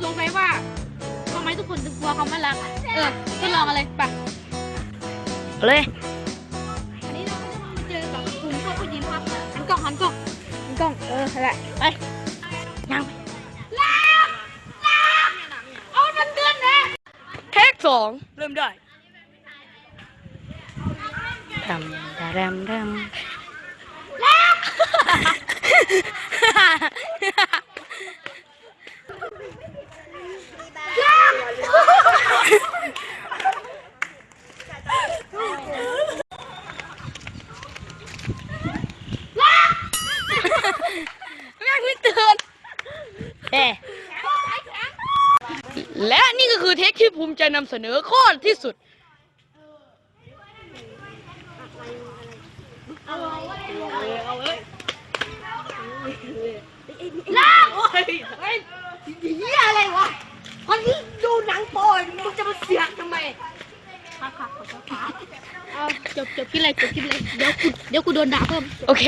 แฟมิลี่ครับผมมีก็สงสัยว่าทำไมทุกคนถึงกลัวคำว่ารักอะเออทดลองอะไรไปเอาเลย อันนี้เราก็จะมาเจอกับกลุ่มพวกผู้หญิงครับหันกล้องหันกล้องหันกล้องเออนั่นแหละไปยังรักรักเอามันเดือนนะเทคสองเริ่มได้ดำดำดำแม่งไม่เตือน และนี่ก็คือเทคที่ภูมิใจนำเสนอข้อที่สุดรักโอ้ยเฮ้ยเหี้ยอะไรวะคนที่ดูหนังโป๊มึงจะมาเสียกทำไมครับครับขอโทษครับเอาจบจบคลิปเลยจบคลิปเลยเดี๋ยวกูเดี๋ยวกูโดนด่าเพิ่ม โอเค